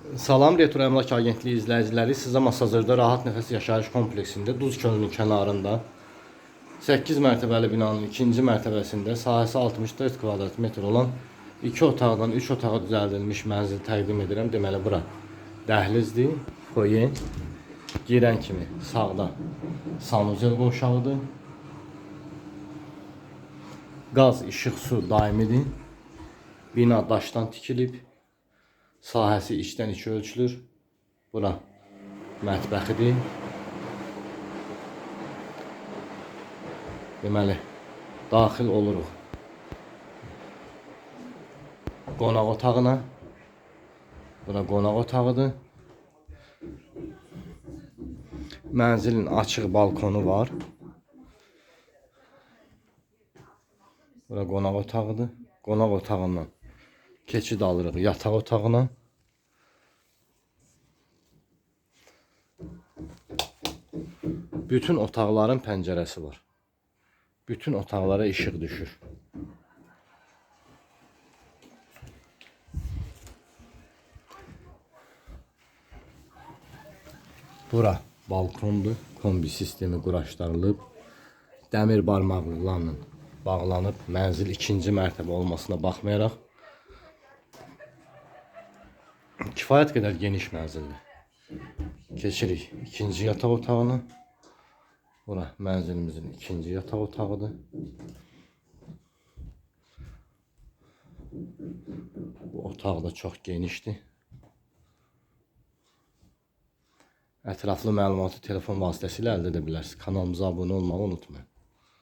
Salam Retro Əmlak Agentliyi izləyiciləri sizə Masazırda Rahat Nəfəs Yaşayış kompleksində Duz Kölünün kənarında 8 mərtəbəli binanın ikinci mərtəbəsində sahəsi 64 kvadrat metr olan 2 otaqdan 3 otağa düzəldilmiş mənzil təqdim edirəm. Deməli bura dəhlizdir, foyer. Girən kimi sağda sanuzel qovşağıdır. Qaz, işıq, su daimidir. Bina daşdan tikilib. Sahəsi içdən içə ölçülür. Bura mətbəxidir. Deməli, daxil oluruq. Qonaq otağına. Bura qonaq otağıdır. Mənzilin açıq balkonu var. Bura qonaq otağıdır. Qonaq otağından keçid alırıq yataq otağına. Bütün otaqların pəncərəsi var. Bütün otaqlara işıq düşür. Bura balkondur. Kombi sistemi quraşdırılıb. Dəmir barmaqlılarla bağlanıb. Mənzil ikinci mərtəbə olmasına baxmayaraq kifayət qədər geniş mənzildir. Keçirik ikinci yataq otağına. Bura mənzilimizin ikinci yataq otağıdır. Bu otaq da çox genişdir. Ətraflı məlumatı telefon vasitəsilə əldə edə bilərsiniz. Kanalımıza abunə olmağı unutmayın.